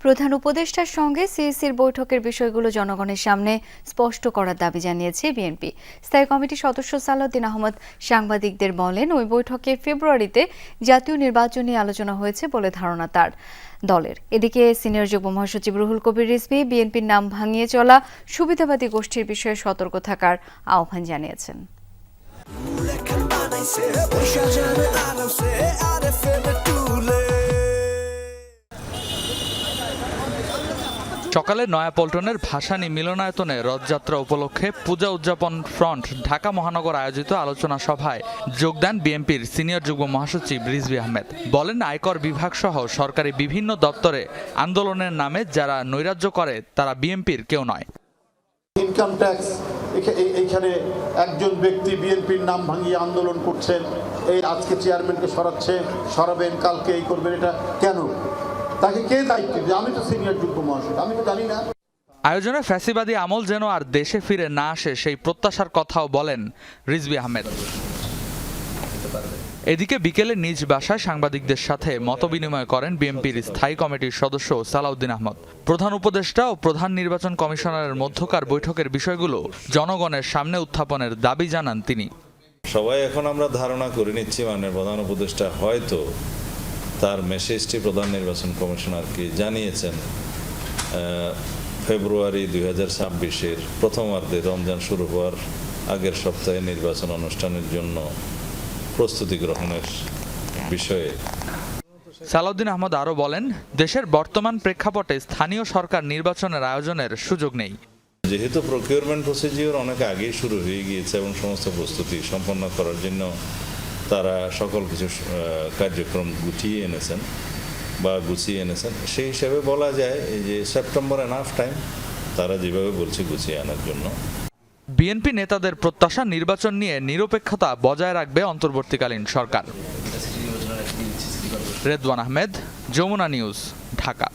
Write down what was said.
প্রধান উপদেষ্টার সঙ্গে সিএসির বৈঠকের বিষয়গুলো জনগণের সামনে স্পষ্ট করার দাবি জানিয়েছে বিএনপি। স্থায়ী কমিটির সদস্য সালাউদ্দিন আহমদ সাংবাদিকদের বলেন, ওই বৈঠকে ফেব্রুয়ারিতে জাতীয় নির্বাচন নিয়ে আলোচনা হয়েছে বলে ধারণা তার দলের। এদিকে সিনিয়র যুগ্ম মহাসচিব রুহুল কবির রিজভি বিএনপির নাম ভাঙিয়ে চলা সুবিধাবাদী গোষ্ঠীর বিষয়ে সতর্ক থাকার আহ্বান জানিয়েছেন। সকালে নয়াপল্টনের ভাসানী মিলনায়তনে রথযাত্রা উপলক্ষে পূজা উদযাপন ফ্রন্ট ঢাকা মহানগর আয়োজিত আলোচনা সভায় যোগ দেন বিএনপির সিনিয়র যুগ্ম মহাসচিব রিজবি আহমেদ। বলেন, আয়কর বিভাগ সহ সরকারি বিভিন্ন দপ্তরে আন্দোলনের নামে যারা নৈরাজ্য করে, তারা বিএনপির কেউ নয়। ইনকাম ট্যাক্স এইখানে একজন ব্যক্তি বিএনপির নাম ভাঙিয়ে আন্দোলন করছেন, এই আজকে চেয়ারম্যানকে সরাচ্ছে, সরাবেন, কালকে এই করবেন, এটা কেন? তাকে কে দায়িত্ব দিবে? আমি তো সিনিয়র যুগ্ম মহাশয় আমি তো জানি না। আয়োজনে ফ্যাসিবাদী আমল যেন আর দেশে ফিরে না আসে সেই প্রত্যাশার কথাও বলেন রিজভি আহমেদ। এদিকে বিকেলে নিজ বাসায় সাংবাদিকদের সাথে মতবিনিময় করেন বিএনপির স্থায়ী কমিটির সদস্য সালাউদ্দিন আহমদ। প্রধান উপদেষ্টা ও প্রধান নির্বাচন কমিশনারের মধ্যকার বৈঠকের বিষয়গুলো জনগণের সামনে উত্থাপনের দাবি জানান তিনি। সবাই এখন আমরা ধারণা করে নিচ্ছি মাননীয় প্রধান উপদেষ্টা হয়তো তার মেসেজটি প্রধান নির্বাচন কমিশনারকে জানিয়েছেন। ফেব্রুয়ারি দুই হাজার ছাব্বিশের প্রথমার্ধে রমজান শুরু হওয়ার আগের সপ্তাহে নির্বাচন অনুষ্ঠানের জন্য প্রস্তুতি গ্রহণের বিষয়ে। সালাউদ্দিন আহমদ আরও বলেন দেশের বর্তমান প্রেক্ষাপটে স্থানীয় সরকার নির্বাচনের আয়োজনের সুযোগ নেই। যেহেতু প্রকিউরমেন্ট প্রসিজিওর অনেক আগেই শুরু হয়ে গিয়েছে এবং সমস্ত প্রস্তুতি সম্পন্ন করার জন্য তারা সকল কিছু কার্যক্রম গুছিয়ে এনেছেন বা গুছিয়ে এনেছেন। সেই হিসাবে বলা যায় যে সেপ্টেম্বর এনাফ টাইম তারা যেভাবে বলছে গুছিয়ে আনার জন্য। বিএনপি নেতাদের প্রত্যাশা নির্বাচন নিয়ে নিরপেক্ষতা বজায় রাখবে অন্তর্বর্তীকালীন সরকার। রেদওয়ান আহমেদ, যমুনা নিউজ, ঢাকা।